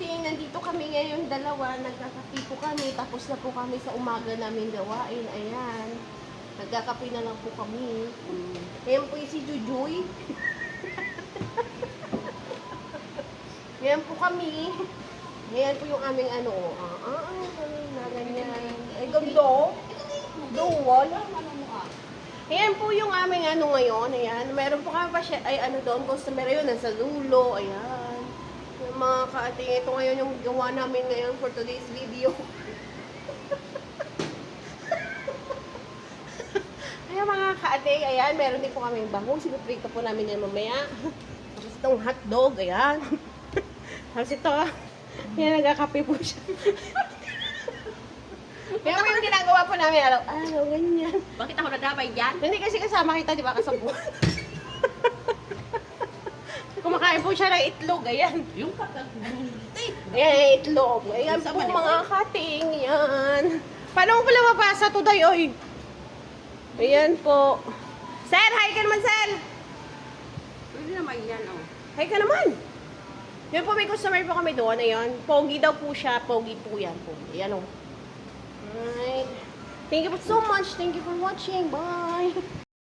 ating nandito kami ngayon dalawa, nagkakape po kami, tapos na po kami sa umaga namin gawain. Ayan. Nagkakape na lang po kami. Ayan po si Jujuy. Ayan po kami. Ayan po yung aming ano. Ah, ah, ah, na ganyan. Ay, ganda. Duwal. Ayan po yung aming ano ngayon. Ayan. Meron po kami pa siya, ay ano doon, customer yun, nasa lulo. Ayan. Mga kaating, ito ngayon yung gawa namin ngayon for today's video. Ayan mga kaating, ayan, meron din po kami bangus. Sinuprito po namin yan mamaya. Tapos itong hotdog, ayan. Tapos ito, ayan, nagkakape po siya. Kaya po yung ginagawa po namin araw-araw, ganyan. Bakit ako nadamay dyan? Hindi kasi kasama kita, di ba, kasabuhan. Kumakain po siya ng itlog, ayan. Yung kapag... Ayan, itlog. Ayan po mga kating, yan. Paano mo pala mapasa to, day, oy? Ayan po. Sir, hi ka naman, sir. Pwede naman yan, oh. Hi ka naman. Yun po, may customer po kami doon. Ayan. Pogi daw po siya. Pogi po yan po. Ayan o. Alright. Thank you so much. Thank you for watching. Bye.